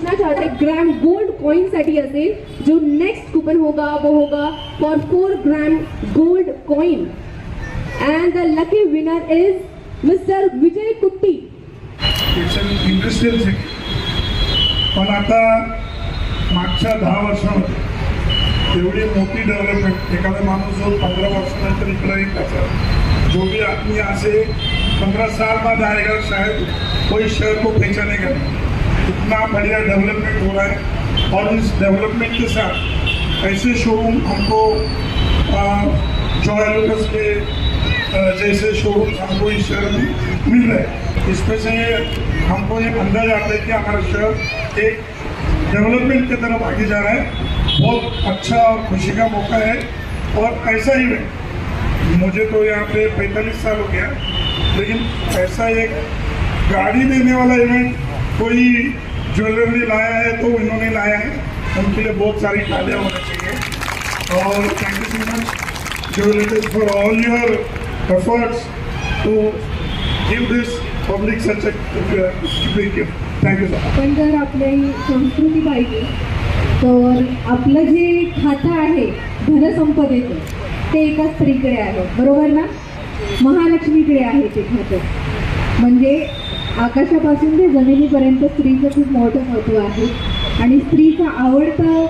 पूछना चाहते हैं ग्राम गोल्ड कॉइनसाठी असेल जो नेक्स्ट कूपन होगा वो होगा for four gram gold coin and the lucky winner is mister Vijay Kutty industrial पण आता मागच्या दहा वर्षामध्ये एवढी मोठी डेव्हलपमेंट एखादा माणूस जो पंधरा वर्षानंतर इकडे येईल त्याचा जो भी आदमी असे से पंद्रह साल बाद आएगा शायद कोई शहर को पहचानेगा नहीं इतना बढ़िया डेवलपमेंट हो रहा है और इस डेवलपमेंट के साथ ऐसे शोरूम हमको जॉय लुकस के जैसे शोरूम हमको इस शहर में मिल रहे हैं। इसमें से हमको ये अंदाज़ा आता है कि हमारा शहर एक डेवलपमेंट की तरफ़ आगे जा रहा है। बहुत अच्छा और खुशी का मौका है और ऐसा ही है मुझे तो यहाँ पे पैंतालीस साल हो गया, लेकिन ऐसा एक गाड़ी देने वाला इवेंट कोई ज्वेलरी लाया है तो इन्होंने लाया है। उनके लिए बहुत सारी तालियां होनी चाहिए। और thank you so much jeweller for all your efforts to give this public such thank you sir आपण जर आपली संस्कृती पाहिजे तर आपलं जे खातं आहे धनसंपदेचं ते एका स्त्रीकडे आहे. बरोबर ना? महालक्ष्मीकडे आहे ते खातं. म्हणजे आकाशापासून ते जमिनीपर्यंत स्त्रीचं खूप मोठं महत्त्व आहे. आणि स्त्रीचं आवडतं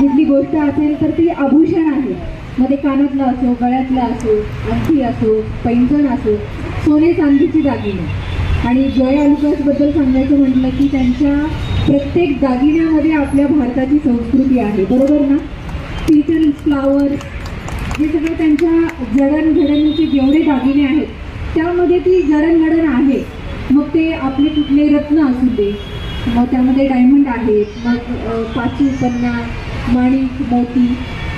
कुठली गोष्ट असेल तर ती आभूषण आहे. मग ते कानातलं असो गळ्यातलं असो अंगठी असो पैंजण असो सोने चांदीची दागिने. आणि जय अल्कासबद्दल सांगायचं म्हटलं की त्यांच्या प्रत्येक दागिन्यामध्ये आपल्या भारताची संस्कृती आहे. बरोबर ना? पीटल फ्लावर्स हे सगळं त्यांच्या जडणघडणीचे जेवढे दागिने आहेत त्यामध्ये ती जडणघडण आहे. मग ते आपले कुठले रत्न असू दे. मग त्यामध्ये डायमंड आहेत मग अ, पन्ना माणिक मोती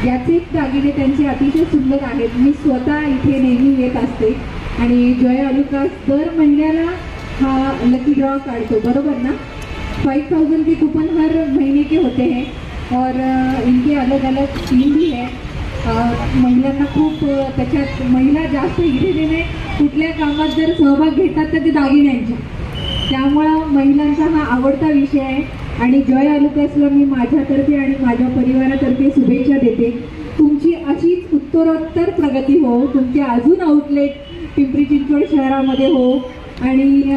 याचे दागिने त्यांचे अतिशय सुंदर आहेत. मी स्वतः इथे नेहमी येत असते. आणि जय अलुकास दर महिन्याला हा लकी ड्रॉ काढतो. बरोबर ना? फाइव थाउजेंड के कूपन हर महीने के होते हैं. और इनके अलग अलग स्कीम भी है. महिलांना खूप त्याच्यात महिला जास्त इझिलीने कुठल्या कामात जर सहभाग घेतात तर ते दागिन्यांच्या त्यामुळं महिलांचा हा आवडता विषय आहे. आणि जय अलुकासला मी माझ्यातर्फे आणि माझ्या परिवारातर्फे शुभेच्छा देते. तुमची अशीच उत्तरोत्तर प्रगती हो. तुमचे अजून आउटलेट पिंपरी चिंचवड शहरामध्ये हो. आणि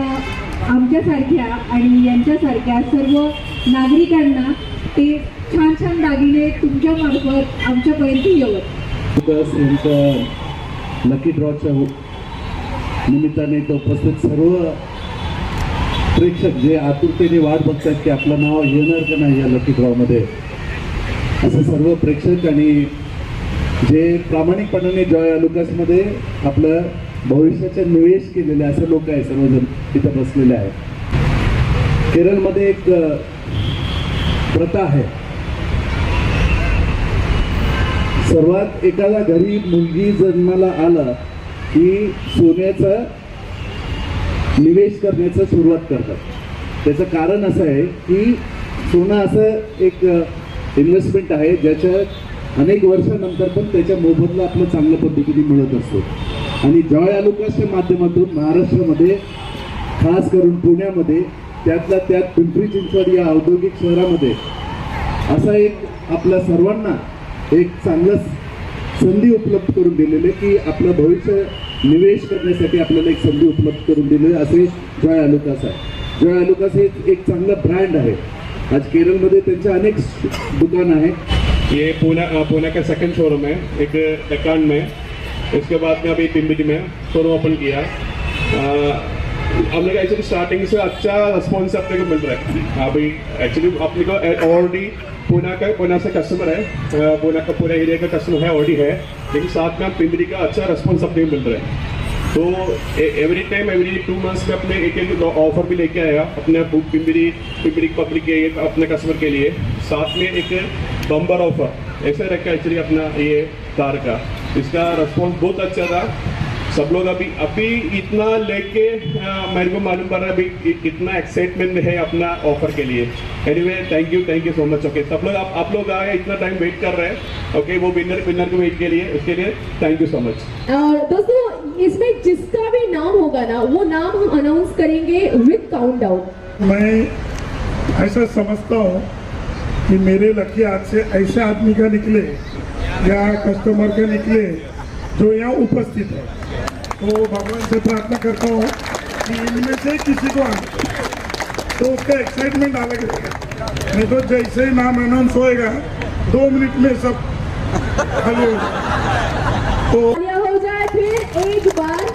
आमच्यासारख्या आणि यांच्यासारख्या सर्व नागरिकांना ते छान छान दागिने तुमच्या मार्फत आमच्यापर्यंत येवत यांच्या लकी ड्रॉच्या निमित्ताने इथं उपस्थित सर्व प्रेक्षक जे आतुरतेने वाट बघतात की आपलं नाव येणार का नाही या लकी ड्रॉमध्ये असं सर्व प्रेक्षक आणि जे प्रामाणिकपणाने जॉय अलुकासमध्ये आपलं भविष्याचे निवेश केलेले असे लोक आहे सर्वजण तिथं बसलेले आहेत. केरळमध्ये एक प्रथा आहे. सर्वात एखादा घरी मुलगी जन्माला आला की सोन्याचं निवेश करण्याचं सुरुवात करतात. त्याचं कारण असं आहे की सोनं असं एक इन्व्हेस्टमेंट आहे ज्याच्या अनेक वर्षानंतर पण त्याच्या मोबदला आपलं चांगल्या पद्धतीने मिळत असतो. आणि जॉय आलुकासच्या माध्यमातून महाराष्ट्रामध्ये खास करून पुण्यामध्ये त्यातल्या त्यात पिंपरी चिंचवड या औद्योगिक शहरामध्ये असा एक आपल्या सर्वांना एक चांगलं संधी उपलब्ध करून दिलेले की आपलं भविष्य निवेश करण्यासाठी आपल्याला एक संधी उपलब्ध करून दिलेली असे जय अलुकास आहे जय अलुकास हे एक चांगलं ब्रँड आहे. आज केरळमध्ये त्यांचे अनेक दुकान आहेत. ये पूना अ, पूना का सेकंड शोरूम है एक डकान में उसके बाद में अभी पिंपरी में शोरूम ओपन किया। अ, हम लोग एक्चुअली स्टार्टिंग से अच्छा रिस्पॉन्स अपने को मिल रहा है। अभी एक्चुअली अपने को ऑलरेडी पूना का पूना से कस्टमर है पूना का पूरा एरिया का कस्टमर है ऑलरेडी है, लेकिन साथ में पिंपरी का अच्छा रिस्पॉन्स अपने मिल रहा है। तो every time every two months में अपने एक एक ऑफ़र भी लेके आया, अपने पिंपरी पिंपरी पब्लिक के अपने कस्टमर के लिए। साथ में एक बम्बर ऑफ़र ऐसा रखा एक्चुअली अपना ये कार का। इसका रिस्पॉन्स बहुत अच्छा था। सब लोग अभी अभी इतना लेके मेरे को मालूम पड़ रहा है अभी कितना एक्साइटमेंट है अपना ऑफ़र के लिए। Anyway thank you thank you so much okay सब लोग आप आप लोग आए इतना टाइम वेट कर रहे हैं ओके वो विनर विनर के वेट के लिए उसके लिए थैंक यू सो मच और दोस्तों इसमें जिसका भी नाम होगा ना वो नाम हम अनाउंस करेंगे विद काउंटडाउन मैं ऐसा समझता हूँ कि मेरे लकी हाथ से ऐसे आदमी का निकले या कस्टमर का निकले जो यहाँ उपस्थित है। तो भगवान से प्रार्थना करता हूँ कि इनमें से किसी को तो उसका एक्साइटमेंट अलग रहेगा नहीं तो जैसे ही नाम अनाउंस होएगा दो मिनट में सब खाली हो। तो हो जाए फिर एक बार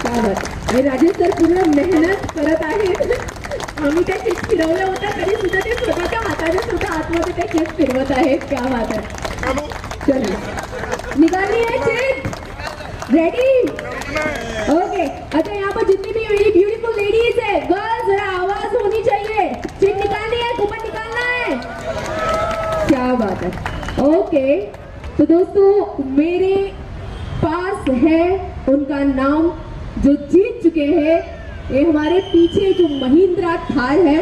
क्या आणि राजेश सर पूर्ण मेहनत करत आहेत. आम्ही त्या केस फिरवल्या होत्या तरी सुद्धा ते स्वतःच्या हाताने सुद्धा आतमध्ये त्या केस फिरवत आहेत. क्या बात आहे. चलो. निकालनी है चेक रेडी ओके अच्छा यहाँ पर जितनी भी मेरी ब्यूटीफुल लेडीज़ है गर्ल्स जरा आवाज़ होनी चाहिए। चिट निकालनी है कूपन निकालना है। क्या बात है। ओके तो दोस्तों, मेरे पास है उनका नाम जो जीत चुके हैं। ये हमारे पीछे जो महिंद्रा थार है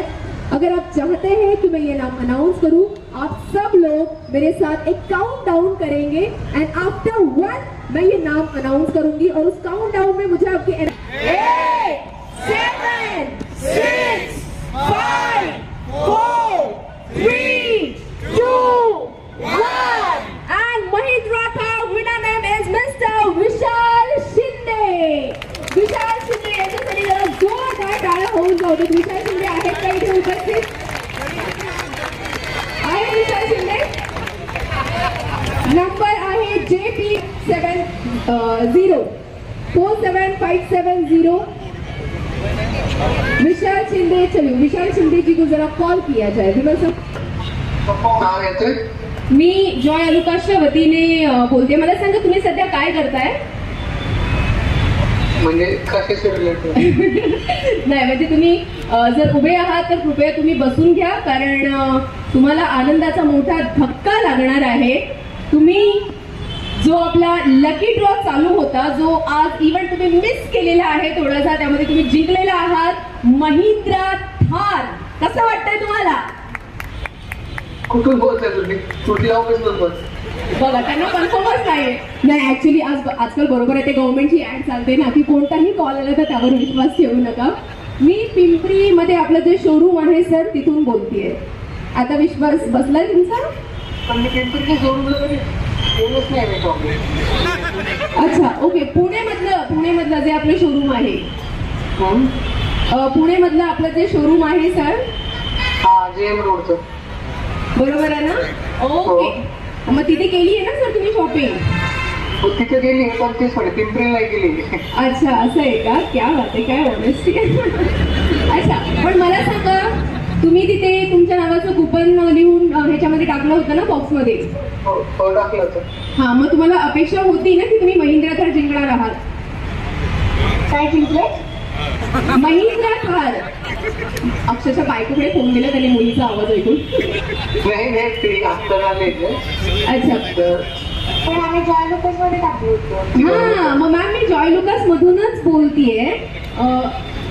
अगर आप चाहते हैं कि मैं ये नाम अनाउंस करूँ, आप सब लोग मेरे साथ एक काउंट डाउन करेंगे एंड आफ्टर वन मैं ये नाम अनाउंस करूँगी और उस काउंट डाउन में मुझे आपके सेवन नंबर आहे J P seven zero four seven five seven zero Vishal Shinde चलिए विशाल शिंदे जी को जरा कॉल किया जाए. विमल सर मी जॉय अलुकाशच्या वतीने बोलते. मला सांगा तुम्ही सध्या काय करताय? म्हणजे नाही म्हणजे तुम्ही जर उभे आहात तर कृपया तुम्ही बसून घ्या कारण तुम्हाला आनंदाचा मोठा धक्का लागणार आहे. तुम्ही जो आपला लकी ड्रॉ चालू होता जो आज इव्हेंट तुम्ही मिस केलेला आहे थोडासा त्यामध्ये तुम्ही जिंकलेला आहात महिंद्रा थार. कसं वाटतंय तुम्हाला? कुठून बोलताय तुम्ही? कुठल्या ऑफिस बोल बघा त्यांना कन्फर्मच नाही नाही ऍक्च्युली आज आजकाल बरोबर आहे ते गव्हर्नमेंटची ऍड चालते ना की कोणताही कॉल आला तर त्यावर विश्वास ठेवू नका. मी पिंपरीमध्ये आपलं जे शोरूम आहे सर तिथून बोलतेय. आता विश्वास बसलाय तुमचा? पण मी कधी गेलोच नाही मी अच्छा ओके. पुणेमधलं पुणेमधलं जे आपलं शोरूम आहे. अं, पुणेमधलं आपलं जे शोरूम आहे सर हा जे एम रोडचं बरोबर आहे ना? ओके. मग तिथे केली आहे ना सर तुम्ही शॉपिंग हो, तिथे गेली पण तेच म्हणे पिंपरीला गेली अच्छा असं आहे का? क्या बात आहे काय ऑनेस्टी कुपन लिहून ह्याच्यामध्ये टाकलं होतं ना बॉक्समध्ये? हो हो, होतं. हा मग तुम्हाला अपेक्षा होती ना की तुम्ही महिंद्रा थार जिंकणार आहात? काय जिंकले? महिंद्रा थार अक्षरशः बायकोकडे फोन केला त्याने मुलीचा आवाज ऐकून. अच्छा. तर पण आम्ही जॉय लोकेशमध्ये टाकली होती. हा मग मॅम मी जॉय लुकास मधूनच बोलतीये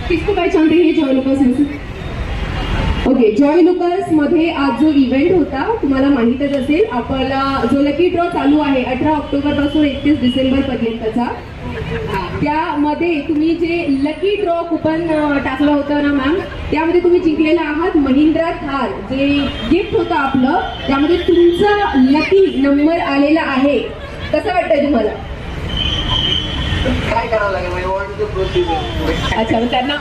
किसको पहचानते हे जॉय लुकास ओके जॉय लुकासमध्ये आज जो इव्हेंट होता तुम्हाला माहीतच असेल आपला जो लकी ड्रॉ चालू आहे अठरा ऑक्टोबरपासून एकतीस डिसेंबर पर्यंतचा त्यामध्ये तुम्ही जे लकी ड्रॉ कुपन टाकलं होतं ना मॅम त्यामध्ये तुम्ही जिंकलेला आहात महिंद्रा थार. जे गिफ्ट होतं आपलं त्यामध्ये तुमचा लकी नंबर आलेला आहे. कसं वाटतंय तुम्हाला? काय करावं लागेल? म्हणजे अच्छा त्यांना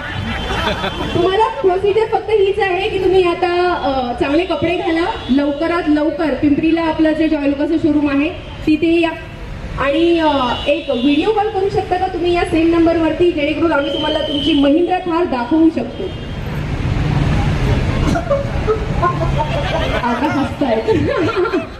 तुम्हाला प्रोसिजर फक्त हीच आहे की तुम्ही आता चांगले कपडे घाला लवकरात लवकर. पिंपरीला आपलं जे जॉयलोकाचं शोरूम आहे तिथे या. आणि एक व्हिडिओ कॉल करू शकता का तुम्ही या सेम नंबरवरती जेणेकरून आम्ही तुम्हाला तुमची महिंद्रा थार दाखवू शकतो? आता हसतायत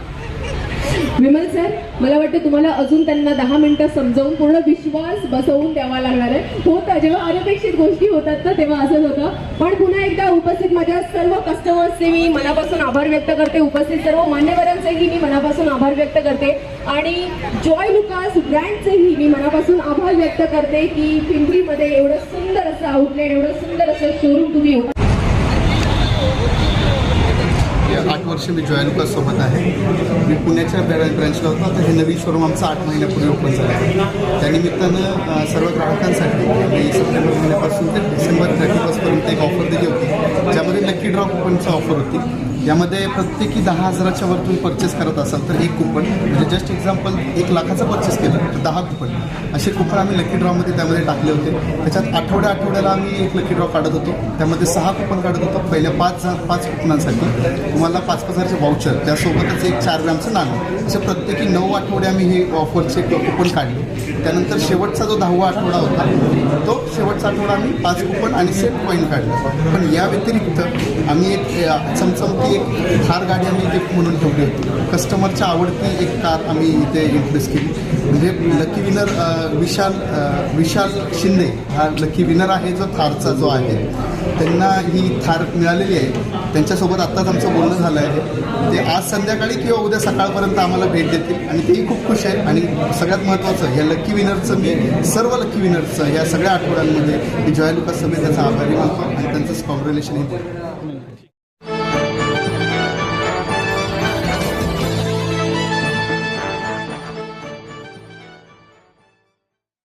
विमल सर मला वाटतं तुम्हाला अजून त्यांना दहा मिनिटं समजावून पूर्ण विश्वास बसवून द्यावा लागणार आहे. होतं जेव्हा अनपेक्षित गोष्टी होतात ना तेव्हा असंच होतं. पण पुन्हा एकदा उपस्थित माझ्या सर्व कस्टमर्सचे मी मनापासून आभार व्यक्त करते. उपस्थित सर्व मान्यवरांचेही मी मनापासून आभार व्यक्त करते. आणि जॉय लुकास ब्रँडचेही मी मनापासून आभार व्यक्त करते की पिंपरीमध्ये एवढं सुंदर असं आउटलेट एवढं सुंदर असं शोरूम तुम्ही गेली आठ वर्ष मी जॉय सोबत आहे. मी पुण्याच्या ब्रँ ब्रँचला होतो. आता हे नवीन शोरूम आमचं आठ महिन्यापूर्वी ओपन झालं आहे. त्यानिमित्तानं सर्व ग्राहकांसाठी आम्ही सप्टेंबर महिन्यापासून ते डिसेंबर थर्टी फर्स्टपर्यंत एक ऑफर दिली होती. ज्यामध्ये लकी ड्रॉ कुपनचा ऑफर होती. यामध्ये प्रत्येकी दहा हजाराच्या वर तुम्ही परचेस करत असाल तर एक कुपन म्हणजे जस्ट एक्झाम्पल एक लाखाचं परचेस केलं तर दहा कुपन असे कुपन आम्ही लकी ड्रॉमध्ये त्यामध्ये टाकले होते. त्याच्यात आठवड्या आठवड्याला आम्ही एक लकी ड्रॉ काढत होतो. त्यामध्ये सहा कुपन काढत होतो. पहिल्या पाच जा- पाच कुपनांसाठी. तुम्हाला पाच पाच हजारचे वाउचर त्यासोबतच एक चार ग्रॅमचं नाणं. असे प्रत्येकी नऊ आठवडे आम्ही हे ऑफरचे कुपन काढले. त्यानंतर शेवटचा जो दहावा आठवडा होता तो शेवटचा आठवडा आम्ही पाच कुपन आणि सेट पॉईंट काढले. पण या व्यतिरिक्त आम्ही एक चमचमती एक थार गाडी आम्ही गिफ्ट म्हणून ठेवली होती. कस्टमरच्या आवडती एक कार आम्ही इथे इंट्रोड्यूस केली. म्हणजे लकी विनर विशाल विशाल शिंदे. हा लकी विनर आहे जो थारचा जो आहे. त्यांना ही थार मिळालेली आहे. त्यांच्यासोबत आत्ताच आमचं बोलणं झालं आहे. ते आज संध्याकाळी किंवा उद्या सकाळपर्यंत आम्हाला भेट देतील आणि तेही खूप खुश आहे. आणि सगळ्यात महत्त्वाचं या लक्की विनरचं मी सर्व लक्की विनरचं या सगळ्या आठवड्यांमध्ये मी जॉय लुकास समेत त्याचा आभारी मानतो आणि त्यांचं कॉंग्रॅच्युलेशन हे